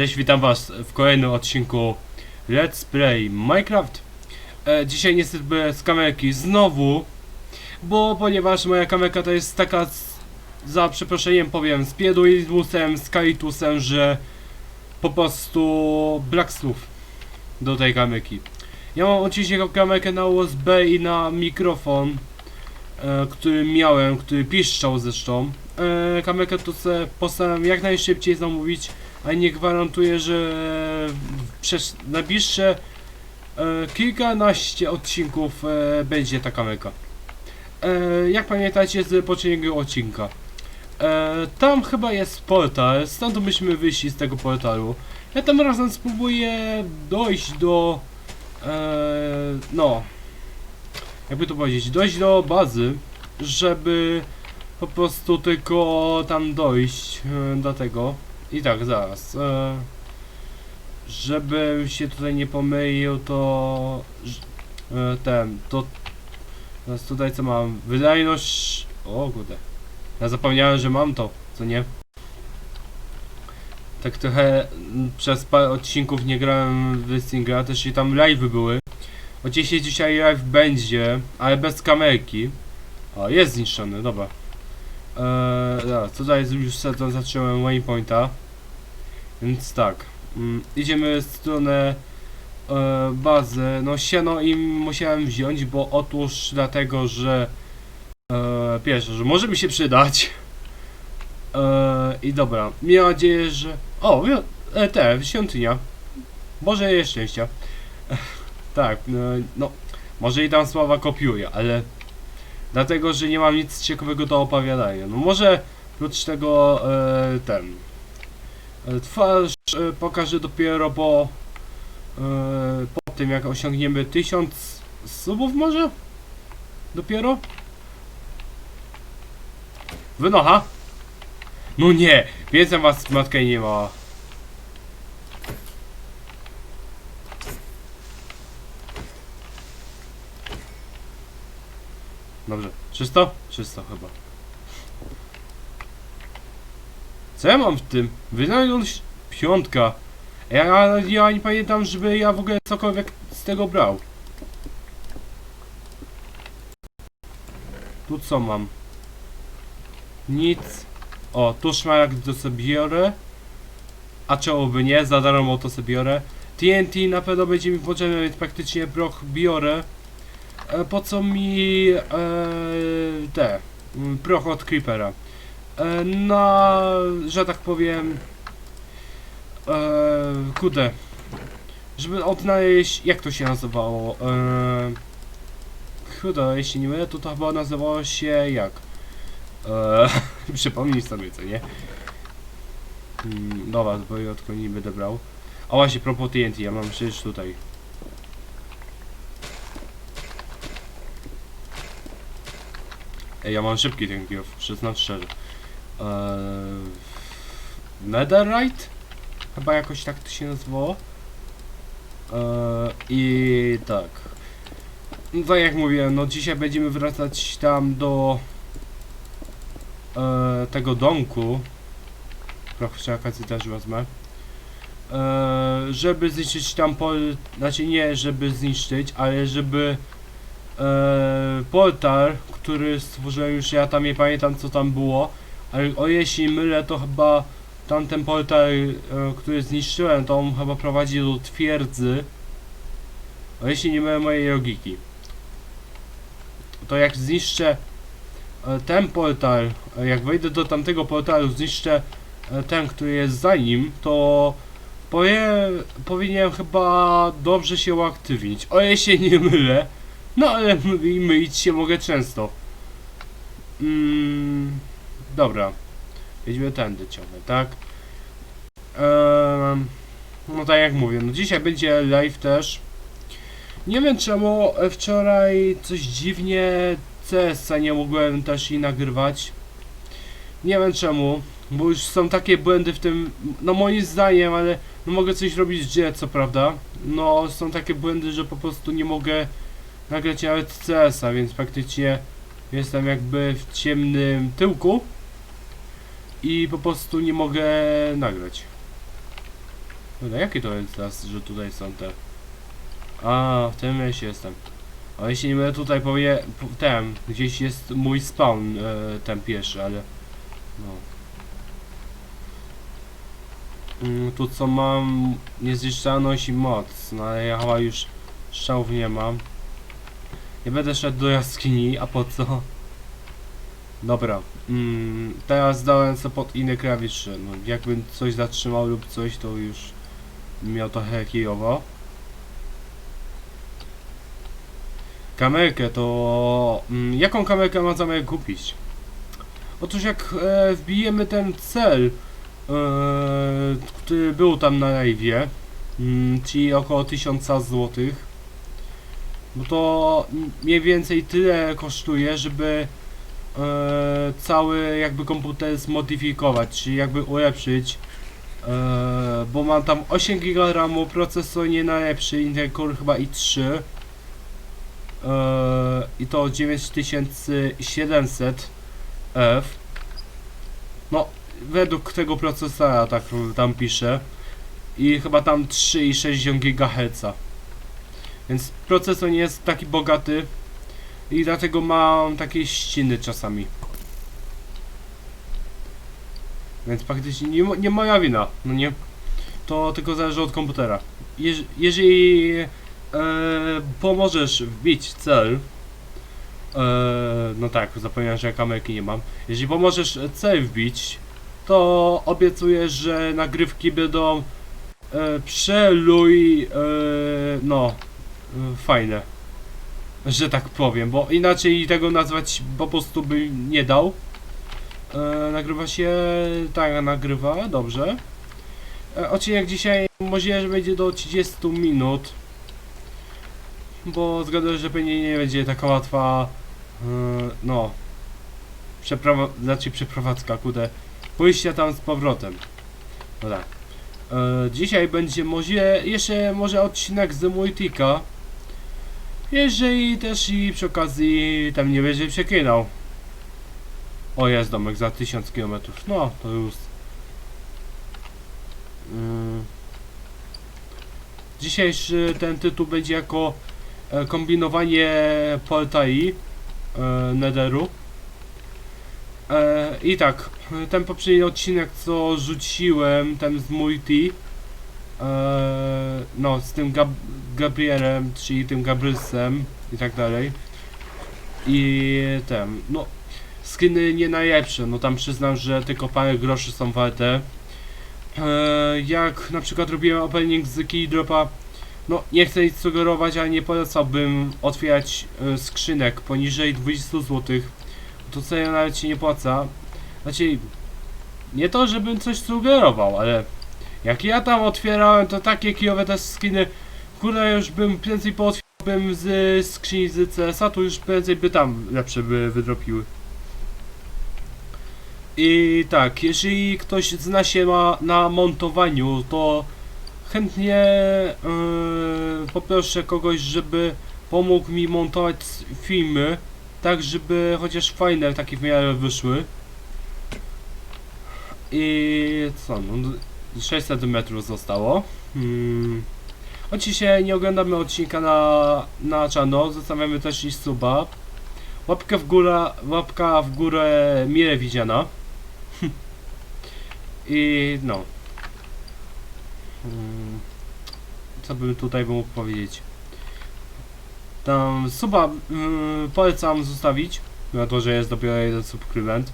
Cześć, witam was w kolejnym odcinku Let's Play Minecraft. E, dzisiaj niestety bez kamerki znowu, bo ponieważ moja kamerka to jest taka, z, za przeproszeniem powiem, z pieduizmusem, z kalitusem, że po prostu brak słów do tej kamerki. Ja mam oczywiście kamerkę na USB i na mikrofon, e, który miałem, który piszczał zresztą. E, kamerkę to sobie postanowiłem jak najszybciej zamówić, a nie gwarantuję, że przez najbliższe e, kilkanaście odcinków e, będzie ta kamerka. E, jak pamiętacie z poprzedniego odcinka, e, tam chyba jest portal, stąd byśmy wyszli z tego portalu. Ja tam razem spróbuję dojść do, e, no, jakby to powiedzieć, dojść do bazy, żeby po prostu tylko tam dojść e, do tego. I tak, zaraz. E, żebym się tutaj nie pomylił, to e, ten, to teraz tutaj co mam? Wydajność. O kurde. Ja zapomniałem, że mam to, co nie? Tak trochę przez parę odcinków nie grałem w Stingra, też i tam live'y były. Oczywiście dzisiaj live będzie, ale bez kamerki. O, jest zniszczony, dobra. Eee, dobra, tutaj już zacząłem waypointa. Więc tak. Mm, idziemy w stronę e, bazy. No siano im musiałem wziąć, bo otóż dlatego, że e, pierwsze, że może mi się przydać. E, I dobra, mam nadzieję, że... O, te, świątynia. Boże jej szczęścia. tak, no, może i tam słowa kopiuję, ale dlatego, że nie mam nic ciekawego do opowiadania. No może oprócz tego e, ten twarz e, pokażę dopiero po e, po tym jak osiągniemy 1000 subów może? Dopiero? Wynocha? No nie, więcej was matka nie ma. Dobrze, czysto? Czysto chyba. Co ja mam w tym? Wydajność piątka. Ja, ja nie pamiętam, żeby ja w ogóle cokolwiek z tego brał. Tu co mam? Nic. O, tu szmaragd to sobie biorę. A czemu by nie? Za darmo to sobie biorę. TNT na pewno będzie mi potrzebne, więc praktycznie proch biorę. E, po co mi e, te mm, proch od Creepera? E, na, że tak powiem, e, kurde, żeby odnaleźć, jak to się nazywało? E, kurde, jeśli nie mylę, to to chyba nazywało się jak? E, przypomnij sobie, co nie? Hmm, dobra, bo ja tylko nie będę brał. A właśnie, propos TNT, ja mam przecież tutaj. Ej, ja mam szybki ten kill, przyznam szczerze. Eee, Netherite? Chyba jakoś tak to się nazywało. Eee, I tak. No tak jak mówiłem, no dzisiaj będziemy wracać tam do e, tego domku. Trochę przy okazji też wezmę. E, żeby zniszczyć tam pol... Znaczy nie, żeby zniszczyć, ale żeby e, portal, który stworzyłem już, ja tam nie pamiętam co tam było, ale o jeśli mylę, to chyba tamten portal, e, który zniszczyłem, to on chyba prowadzi do twierdzy. O jeśli nie mylę mojej logiki. To jak zniszczę e, ten portal, e, jak wejdę do tamtego portalu, zniszczę ten, który jest za nim, to powie, powinienem chyba dobrze się uaktywnić. O jeśli nie mylę. No ale my- mylić się mogę często. Mm, dobra. Jedźmy tędy ciągle, tak? Ehm, no tak jak mówię, no dzisiaj będzie live też. Nie wiem czemu wczoraj coś dziwnie CS-a nie mogłem też i nagrywać. Nie wiem czemu, bo już są takie błędy w tym, no moim zdaniem, ale no mogę coś robić gdzie, co prawda. No są takie błędy, że po prostu nie mogę nagrać nawet CS-a, więc praktycznie jestem jakby w ciemnym tyłku i po prostu nie mogę nagrać. Kurde, jaki to jest teraz, że tutaj są te... A, w tym miejscu jestem. A jeśli nie mylę, tutaj powie... po- Ten, gdzieś jest mój spawn, e, ten pierwszy, ale... No. Mm, tu co mam... Niezniszczalność i moc, no ale ja chyba już strzałów nie mam. Nie będę szedł do jaskini, a po co? Dobra, mm, teraz dałem co pod inne klawisze, no jakbym coś zatrzymał lub coś, to już miał trochę kijowo. Kamerkę to... Mm, jaką kamerkę mam zamiar kupić? Otóż jak e, wbijemy ten cel, e, który był tam na live'ie, mm, czyli około 1000 złotych, no to mniej więcej tyle kosztuje, żeby e, cały jakby komputer zmodyfikować, czyli jakby ulepszyć. E, bo mam tam 8 GB RAMu, procesor nie najlepszy, Intel Core chyba i3. E, I to 9700 F. No, według tego procesora tak tam pisze. I chyba tam 3,6 GHz. Więc procesor nie jest taki bogaty i dlatego mam takie ściny czasami. Więc praktycznie nie, nie moja wina, no nie? To tylko zależy od komputera. Jeż, jeżeli e, pomożesz wbić cel, e, no tak, zapomniałem, że ja kamerki nie mam. Jeżeli pomożesz cel wbić, to obiecuję, że nagrywki będą e, przeluj, no, fajne. Że tak powiem, bo inaczej tego nazwać po prostu by nie dał. E, nagrywa się, tak, nagrywa, dobrze. E, odcinek dzisiaj możliwe, że będzie do 30 minut. Bo zgaduję, że pewnie nie będzie taka łatwa, e, no, przeprawa, znaczy przeprowadzka, kudę, pójścia tam z powrotem. No tak. E, dzisiaj będzie może, jeszcze może odcinek z Multika. Jeżeli też i przy okazji tam nie będzie przeklinał. O jest domek za 1000 km. No to już. Mm. Dzisiejszy ten tytuł będzie jako e, kombinowanie portai e, Netheru. E, I tak, ten poprzedni odcinek co rzuciłem, ten z multi, no z tym Gab Gabrielem, czyli tym Gabrysem i tak dalej. I ten, no skiny nie najlepsze, no tam przyznam, że tylko parę groszy są warte. E, jak na przykład robiłem opening z Keydropa, no nie chcę nic sugerować, ale nie polecałbym otwierać e, skrzynek poniżej 20 zł. To ja nawet się nie płaca. Znaczy, nie to żebym coś sugerował, ale jak ja tam otwierałem, to takie kijowe te skiny, kurde już bym prędzej pootwierałbym z skrzyni z CS-a, to już prędzej by tam lepsze by wydropiły. I tak, jeżeli ktoś zna się ma na montowaniu, to chętnie yy, poproszę kogoś, żeby pomógł mi montować filmy, tak żeby chociaż fajne takie w miarę wyszły. I co, no 600 metrów zostało. Hmm. Oczywiście nie oglądamy odcinka na, na czarno, zostawiamy też i suba. Łapkę w górę, łapka w górę mile widziana. I no. Hmm. Co bym tutaj mógł powiedzieć? Tam suba mm, polecam zostawić, na to, że jest dopiero jeden subskrybent.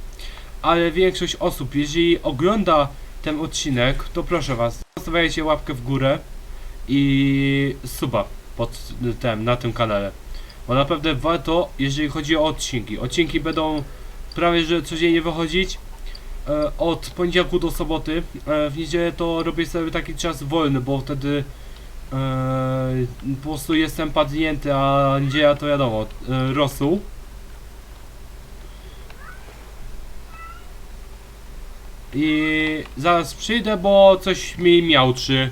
Ale większość osób, jeżeli ogląda ten odcinek, to proszę was, zostawiajcie łapkę w górę i suba pod tym, na tym kanale. Bo naprawdę warto, jeżeli chodzi o odcinki. Odcinki będą prawie że codziennie wychodzić. E, od poniedziałku do soboty. E, w niedzielę to robię sobie taki czas wolny, bo wtedy e, po prostu jestem padnięty, a niedziela to wiadomo, e, rosół. I zaraz przyjdę, bo coś mi miałczy.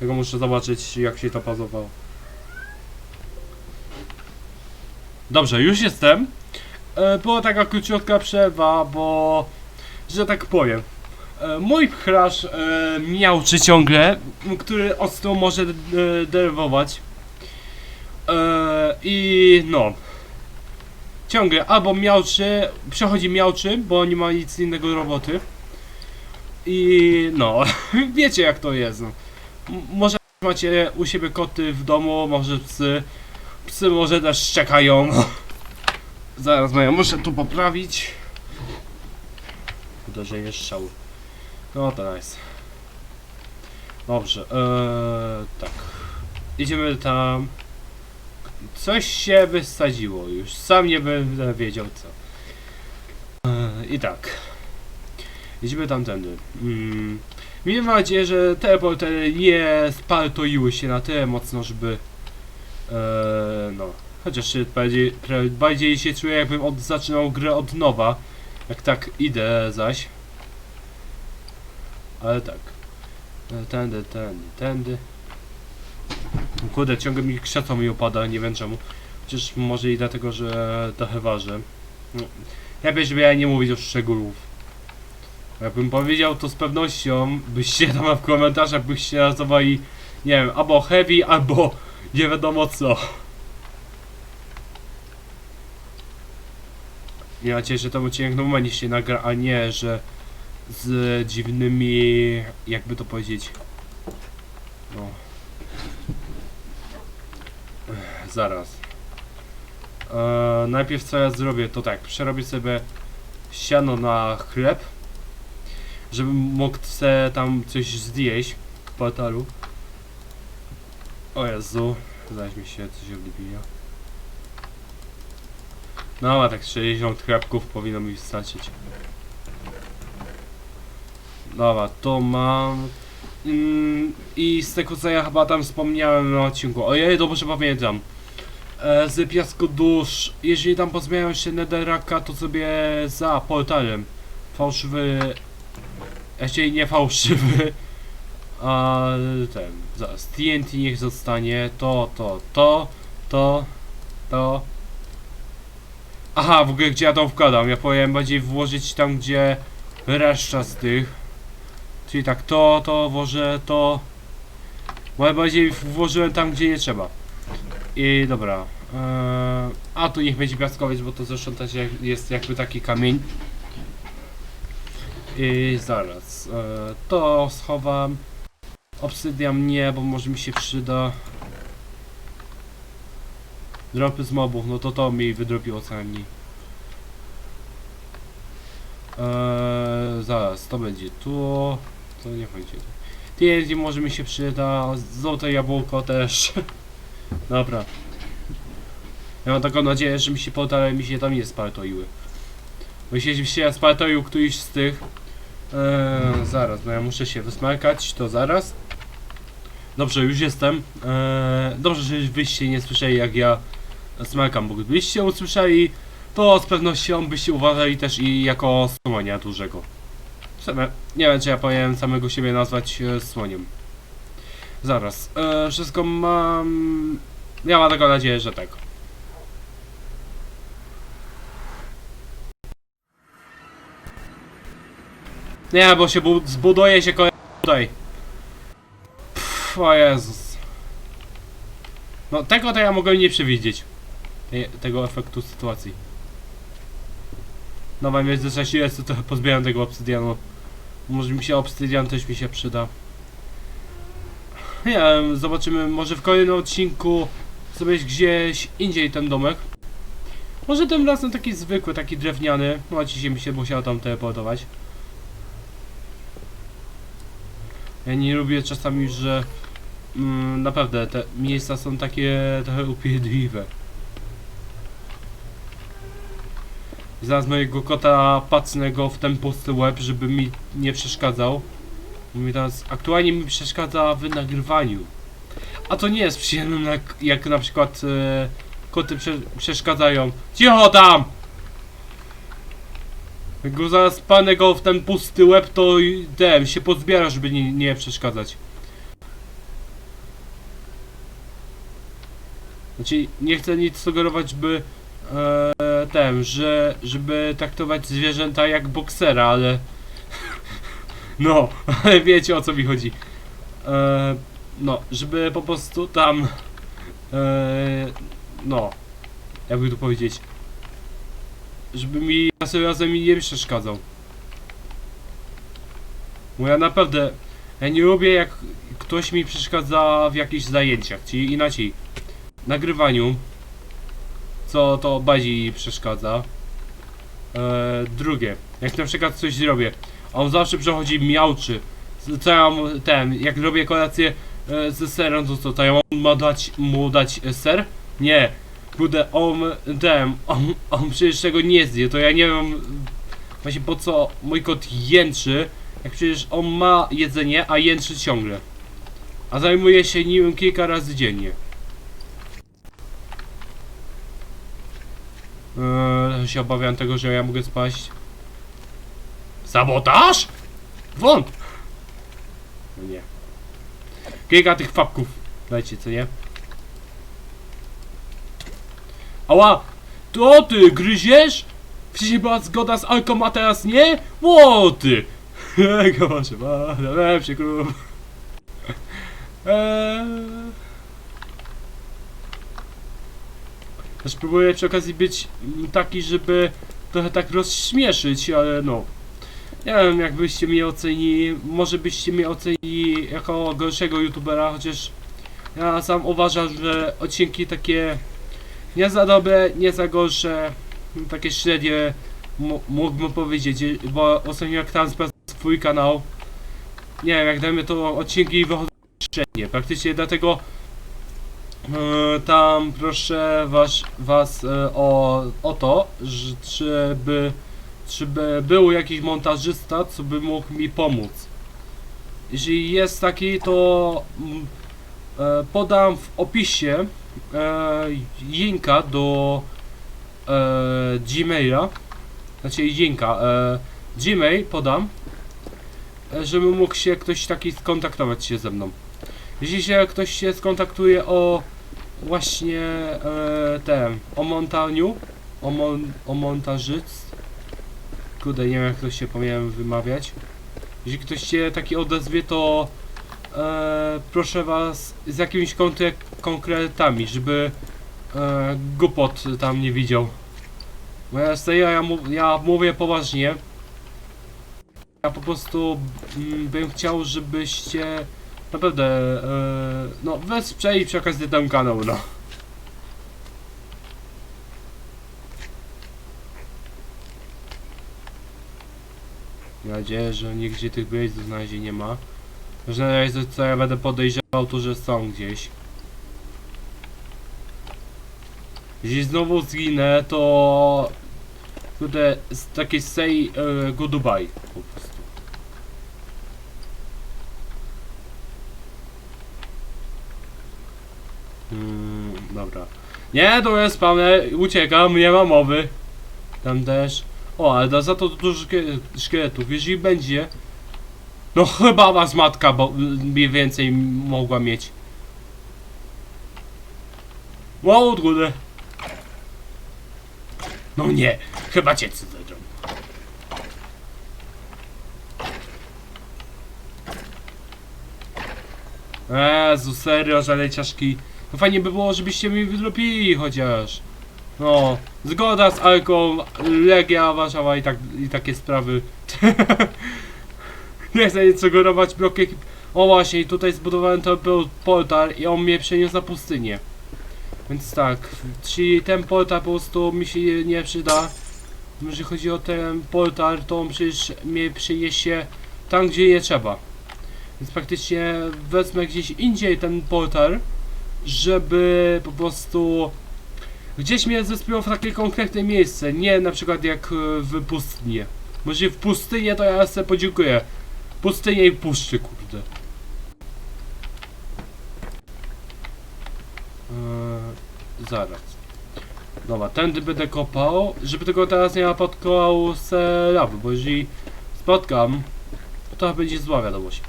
Tego muszę zobaczyć, jak się to pazowało. Dobrze, już jestem. E, była taka króciutka przerwa, bo... Że tak powiem. E, mój pchlarz e, miałczy ciągle, m, który ostro może denerwować. I no. Ciągle albo miałczy, przechodzi miałczy, bo nie ma nic innego do roboty. I no, wiecie jak to jest. No. Może macie u siebie koty w domu, może psy. Psy może też szczekają. Zaraz moja muszę tu poprawić. Uderzenie strzału. No to nice. Dobrze, eee, tak. Idziemy tam. Coś się wysadziło już. Sam nie będę wiedział co. Eee, I tak. Idziemy tamtędy. Mm. Miejmy nadzieję, że te portery nie spartoiły się na tyle mocno, żeby Eee, no. Chociaż bardziej, bardziej się czuję jakbym od, zaczynał grę od nowa. Jak tak idę zaś. Ale tak. E, Tędy, tędy, tędy. Kurde, ciągle mi krzesło mi opada, nie wiem czemu. Chociaż może i dlatego, że trochę ważę. No. Lepiej, żeby ja nie mówić o szczegółów. Jakbym powiedział to z pewnością, byście tam w komentarzach byście nazywali, nie wiem, albo heavy, albo nie wiadomo co. Ja nadzieję, że ten odcinek normalnie się nagra, a nie, że z dziwnymi, jakby to powiedzieć, no. Zaraz. Eee, najpierw co ja zrobię, to tak, przerobię sobie siano na chleb, żebym mógł se tam coś zjeść w portalu. O Jezu, zaś mi się coś odbija. No, a tak 60 chlebków powinno mi wystarczyć. Dobra, to mam. Mm, I z tego co ja chyba tam wspomniałem na odcinku. Ojej, dobrze pamiętam. E, z piasku dusz. Jeżeli tam pozmieniają się netherraka, to sobie za portalem. Fałszywy. Jeśli nie fałszywy. A ten. Zaraz. TNT niech zostanie. To, to, to, to, to. Aha, w ogóle gdzie ja to wkładam? Ja powiem bardziej włożyć tam, gdzie reszta z tych. Czyli tak, to, to włożę, to. Bo ja bardziej włożyłem tam, gdzie nie trzeba. I dobra. Eee, a tu niech będzie piaskowiec, bo to zresztą też jest jakby taki kamień. I zaraz. Eee, to schowam. Obsydian nie, bo może mi się przyda. Dropy z mobów, no to to mi wydropiło co. Eee, zaraz, to będzie tu. To nie będzie. TNT może mi się przyda. Złote jabłko też. Dobra. Ja mam taką nadzieję, że mi się podale mi się tam nie spartoiły. Bo jeśli się spartoił któryś z tych. Eee, zaraz, no ja muszę się wysmarkać, to zaraz. Dobrze, już jestem. Eee, dobrze, że wyście nie słyszeli jak ja smarkam, bo gdybyście usłyszeli, to z pewnością byście uważali też i jako słonia dużego. Same, nie wiem, czy ja powinienem samego siebie nazwać e, słoniem. Zaraz, e, wszystko mam... Ja mam taką nadzieję, że tak. Nie, bo się bu zbuduje się kolejny tutaj. Pff, o Jezus. No tego to ja mogłem nie przewidzieć. Tej, tego efektu sytuacji. No że jest, to trochę pozbieram tego obsydianu. Może mi się obsydian też mi się przyda. Zobaczymy, może w kolejnym odcinku sobie gdzieś indziej ten domek. Może tym razem taki zwykły, taki drewniany. No dzisiaj mi się musiał tam teleportować. Ja nie lubię czasami, że mm, naprawdę te miejsca są takie trochę upierdliwe. Zaraz mojego kota pacnę go w ten pusty łeb, żeby mi nie przeszkadzał. Mi teraz aktualnie mi przeszkadza w nagrywaniu. A to nie jest przyjemne jak, jak na przykład e, koty prze, przeszkadzają. Cicho tam! Jak go zaraz panę go w ten pusty łeb, to ten się pozbiera, żeby nie, nie przeszkadzać. Znaczy, nie chcę nic sugerować, by e, ten, że żeby traktować zwierzęta jak boksera, ale No, wiecie o co mi chodzi. E, no, żeby po prostu tam. E, no, jakby to powiedzieć. Żeby mi następnym razem mi nie przeszkadzał. Bo ja naprawdę. Ja nie lubię jak ktoś mi przeszkadza w jakichś zajęciach, czyli inaczej. Nagrywaniu. Co to bardziej przeszkadza. E, drugie, jak na przykład coś zrobię, on zawsze przechodzi miałczy. Co ja mam, ten, jak robię kolację e, ze serem, to co, to ja mam ma dać, mu dać e, ser? Nie. Kurde, on, ten, on, on przecież tego nie zje, to ja nie wiem właśnie po co mój kot jęczy, jak przecież on ma jedzenie, a jęczy ciągle. A zajmuje się nim kilka razy dziennie. Eee, się obawiam tego, że ja mogę spaść. Sabotaż? Won! No nie. Kilka tych fabków. Dajcie, co nie? Ała! To ty gryziesz? Wcześniej była zgoda z Alką, a teraz nie? Łoty! Jaka wasza ma lepszy klub. Eee... Też próbuję przy okazji być taki, żeby trochę tak rozśmieszyć, ale no. Nie wiem jak byście mnie ocenili, może byście mnie ocenili jako gorszego youtubera, chociaż ja sam uważam, że odcinki takie nie za dobre, nie za gorsze, takie średnie mógłbym powiedzieć, bo ostatnio jak tam swój kanał, nie wiem, jak dajmy to odcinki wychodzą średnie, praktycznie dlatego e, tam proszę was, was e, o, o to, że, czy by był jakiś montażysta, co by mógł mi pomóc. Jeśli jest taki, to mm, e, podam w opisie e, linka do e, Gmaila. Znaczy linka, e, Gmail podam, e, żeby mógł się ktoś taki skontaktować się ze mną. Jeśli się ktoś się skontaktuje o właśnie e, ten, o montaniu, o, mon, o montażyc, Kurde, nie wiem jak to się powinienem wymawiać. Jeśli ktoś się taki odezwie, to e, proszę was z jakimiś konkre konkretami, żeby e, głupot tam nie widział. Bo ja ja, ja mówię poważnie. Ja po prostu mm, bym chciał, żebyście naprawdę e, no wesprzyjali przy okazji ten kanał, no. Mam nadzieję, że nigdzie tych miejsc do znalezienia nie ma. Że na razie co ja będę podejrzewał, to że są gdzieś. Jeśli znowu zginę, to... Kurde, z takiej say uh, goodbye, po prostu. Hmm, dobra. Nie, to jest spawner, uciekam, nie ma mowy. Tam też. O, ale za to dużo szkie- szkieletów. Jeżeli będzie... No chyba was matka bo mniej więcej mogła mieć. Wow, kurde. No nie, chyba cię cyzydrą. Jezu, serio, żaleciaszki. No fajnie by było, żebyście mi wydropili chociaż. No, zgoda z Alką, Legia Warszawa i, tak, i takie sprawy. Nie chcę nic sugerować blok ekip. O właśnie, tutaj zbudowałem ten po- portal i on mnie przeniósł na pustynię. Więc tak, czyli ten portal po prostu mi się nie- nie przyda. Jeżeli chodzi o ten portal, to on przecież mnie przyniesie tam, gdzie nie trzeba. Więc praktycznie wezmę gdzieś indziej ten portal, żeby po prostu Gdzieś mnie zespiło w takie konkretne miejsce, nie na przykład jak e, w pustynię. Może w pustynię to ja sobie podziękuję. Pustynię i puszczy, kurde. Eee, zaraz. Dobra, tędy będę kopał, żeby tego teraz nie napotkał se bo jeżeli spotkam, to będzie zła wiadomość.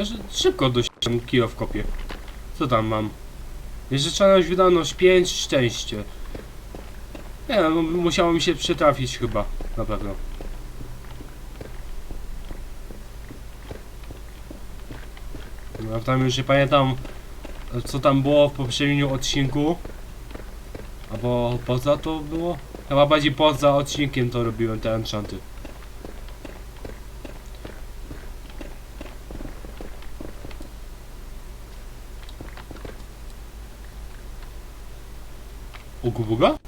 Ja szybko dość kilo w kopie. Co tam mam? Niezrzeczalność, wydajność 5, szczęście. Nie no, musiało mi się przytrafić chyba, na pewno. No, tam już nie pamiętam, co tam było w poprzednim odcinku. Albo poza to było? Chyba bardziej poza odcinkiem to robiłem te enchanty. Ugubuga?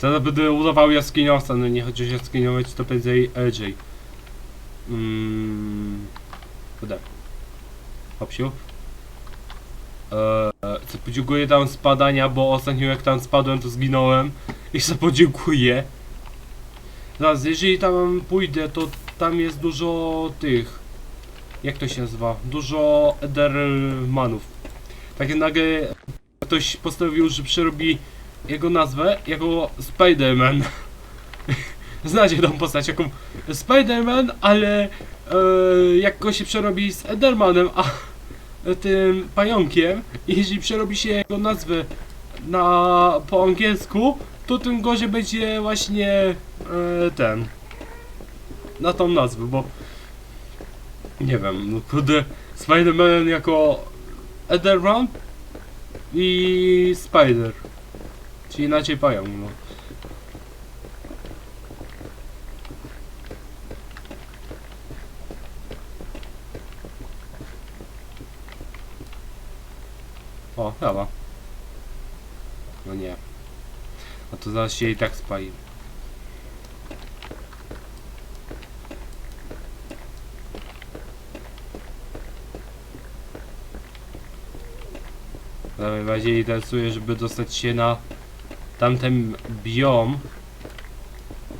Teraz będę udawał jaskiniowca, no nie chociaż jaskiniować to prędzej LJ. Mmm... Kurde. Hopsiu. Eee, co podziękuję tam spadania, bo ostatnio jak tam spadłem to zginąłem. I co podziękuję. Teraz, jeżeli tam pójdę, to tam jest dużo tych... Jak to się nazywa? Dużo Edermanów. Takie nagle ktoś postanowił, że przerobi jego nazwę jako Spider-Man. Znacie tą postać, jaką Spider-Man, ale e, jak go się przerobi z Edermanem, a tym pająkiem, i jeżeli przerobi się jego nazwę na po angielsku, to tym gorzej będzie właśnie e, ten na tą nazwę, bo nie wiem, no kurde Spider-Man jako Ederman i Spider czyli inaczej pająk, no O, lawa. No nie. No to zaraz się i tak spali. Najbardziej interesuje, żeby dostać się na tamten biom.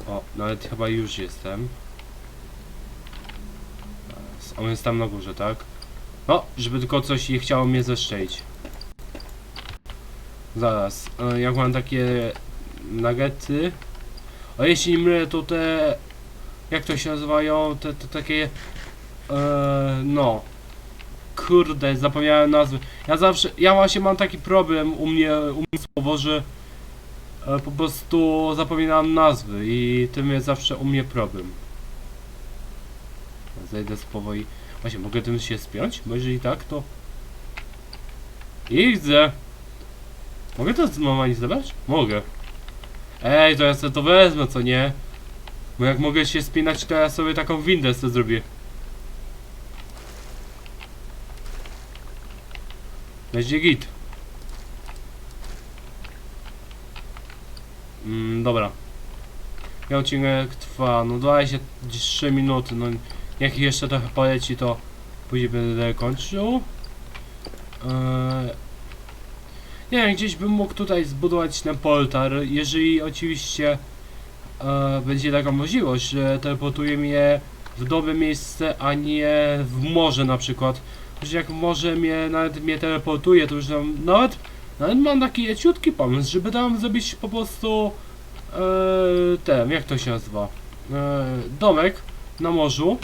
O, nawet chyba już jestem. On jest tam na górze, tak? No, żeby tylko coś nie chciało mnie zeszczelić. Zaraz, e, jak mam takie nuggety. A jeśli nie mylę, to te. Jak to się nazywają? Te, te takie. E, no. Kurde, zapomniałem nazwy. Ja zawsze. Ja właśnie mam taki problem u mnie umysłowo, że e, po prostu zapominam nazwy i tym jest zawsze u mnie problem. Zejdę z powoli. Właśnie, mogę tym się spiąć? Bo jeżeli tak, to. I widzę. Mogę to normalnie zabrać? Mogę. Ej, to ja sobie to wezmę, co nie? Bo jak mogę się spinać, to ja sobie taką windę sobie zrobię. Będzie git. Mm, dobra. Ja odcinek trwa, no 23 minuty, no jak jeszcze trochę poleci, to później będę kończył. Eee, nie wiem, gdzieś bym mógł tutaj zbudować ten poltar, jeżeli oczywiście e, będzie taka możliwość, że teleportuje mnie w dobre miejsce, a nie w morze na przykład. Że jak w morze mnie, nawet mnie teleportuje, to już tam, nawet, nawet mam taki leciutki pomysł, żeby tam zrobić po prostu e, ten, jak to się nazywa, e, domek na morzu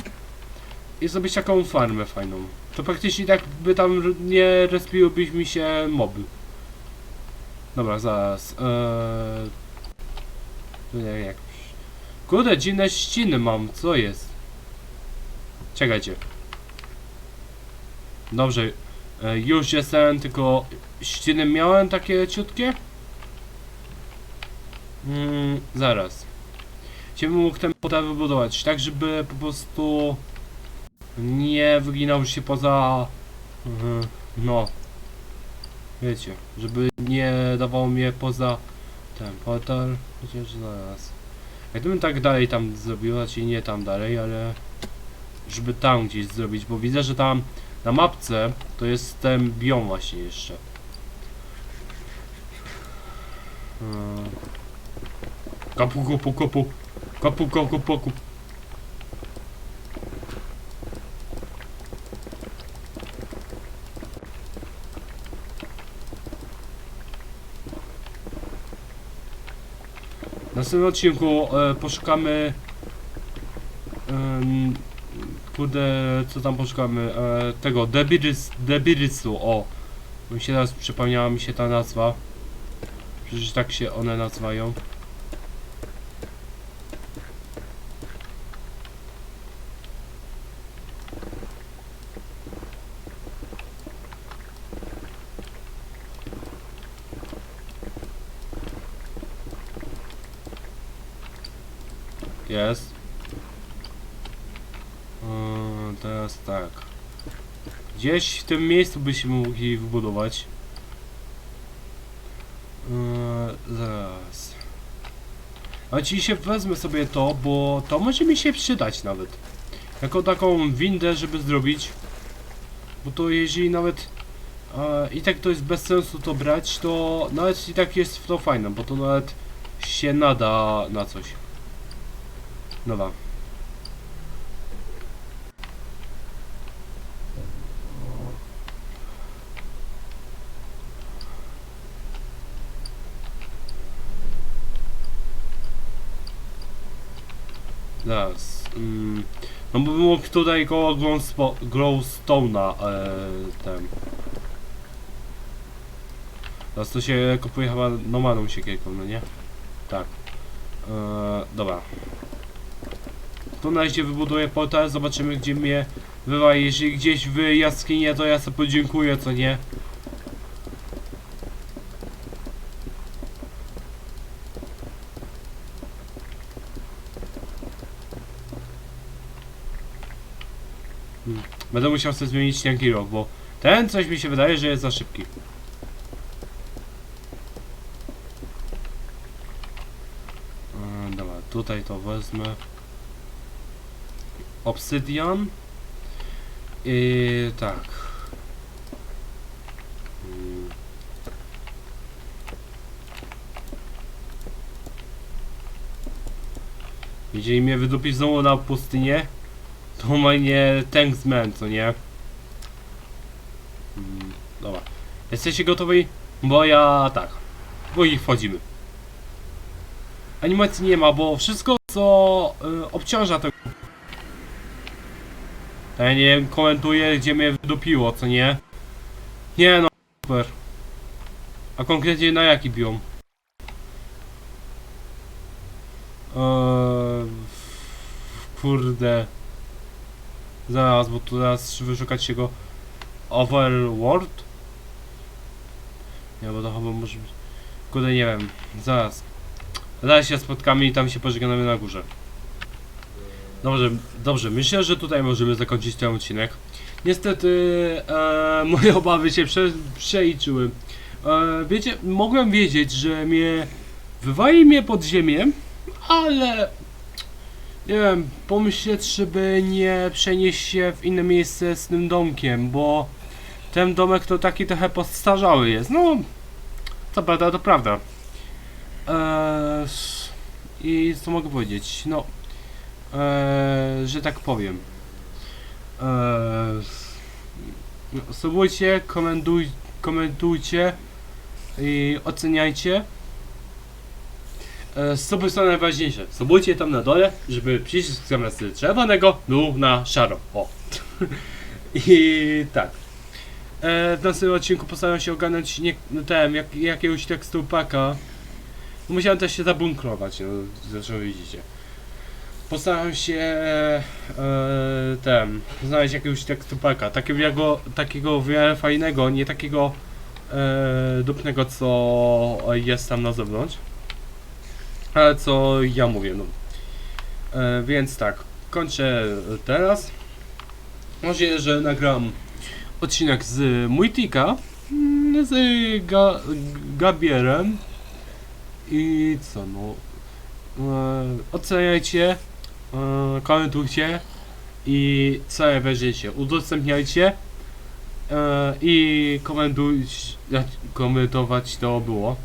i zrobić taką farmę fajną. To praktycznie tak by tam nie respiłyby mi się moby. Dobra, zaraz. Eee... jak. Kurde, dziwne ściny mam, co jest? Czekajcie. Dobrze, e, już jestem, tylko ściny miałem takie ciutkie? Mm, zaraz. Chciałbym mógł ten potem wybudować, tak żeby po prostu nie wyginał się poza... Mhm, no, Wiecie, żeby nie dawało mnie poza ten portal, chociaż zaraz. Gdybym tak dalej tam zrobił, znaczy nie tam dalej, ale żeby tam gdzieś zrobić, bo widzę, że tam na mapce to jest ten biom właśnie jeszcze. Hmm. Kapu, kopu, kopu. Kapu, kopu, kopu. W następnym odcinku e, poszukamy em, kurde, co tam poszukamy, e, tego, Debirys, Debirysu, o. Mi się teraz przypomniała mi się ta nazwa. Przecież tak się one nazywają. Jest. Yy, teraz tak. Gdzieś w tym miejscu byśmy mogli wybudować. Yy, zaraz. A wezmę sobie to, bo to może mi się przydać nawet. Jako taką windę, żeby zrobić. Bo to jeżeli nawet e, i tak to jest bez sensu to brać, to nawet i tak jest to fajne, bo to nawet się nada na coś. Dobra. Zaraz. Mm, no bo mógł tutaj koło Glowstone'a e, ten. Teraz to się kupuje chyba normalną siekierką, no nie? Tak. E, dobra. Tu na razie wybuduję portal, zobaczymy gdzie mnie wywa. Jeżeli gdzieś w jaskinie, to ja sobie podziękuję, co nie? Będę musiał sobie zmienić ten kierowek, bo ten coś mi się wydaje, że jest za szybki. E, dobra, tutaj to wezmę. Obsydian. I tak. Jeżeli mnie wydupi znowu na pustynię, to ma nie Tanksman, co nie? Mm, dobra. Jesteście gotowi? Bo ja tak. Bo ich wchodzimy. Animacji nie ma, bo wszystko co y, obciąża tego. Ja nie komentuję gdzie mnie wydupiło, co nie? Nie no, super. A konkretnie na jaki biom? Eee, kurde. Zaraz, bo tu teraz wyszukać się go Overworld? Nie, bo to chyba może być... Kurde, nie wiem. Zaraz. Zaraz się spotkamy i tam się pożegnamy na górze. Dobrze, dobrze. Myślę, że tutaj możemy zakończyć ten odcinek. Niestety e, moje obawy się prze, przeliczyły. E, wiecie, mogłem wiedzieć, że mnie wywali mnie pod ziemię, ale nie wiem, pomyśleć, żeby nie przenieść się w inne miejsce z tym domkiem, bo ten domek to taki trochę podstarzały jest. No, co prawda, to prawda. Eee, I co mogę powiedzieć? No, eee, że tak powiem. Eee, no, subujcie, komentuj, komentujcie i oceniajcie. E, Suby są najważniejsze. Subujcie tam na dole, żeby przycisk zamiast czerwonego był na szaro. O. I tak. E, w następnym odcinku postaram się ogarnąć nie, no, ten, jak, jakiegoś tekstu paka. Musiałem też się zabunkrować, no zresztą widzicie. Postaram się e, ten, znaleźć jakiegoś tekstu paka, takiego, takiego w miarę fajnego, nie takiego e, dupnego co jest tam na zewnątrz. Ale co ja mówię, no. E, więc tak, kończę teraz. Może, że nagram odcinek z Muitika, mm, z Ga Gabierem i co no. E, oceniajcie, e, komentujcie i co najważniejsze, udostępniajcie e, i komentujcie, komentować to było.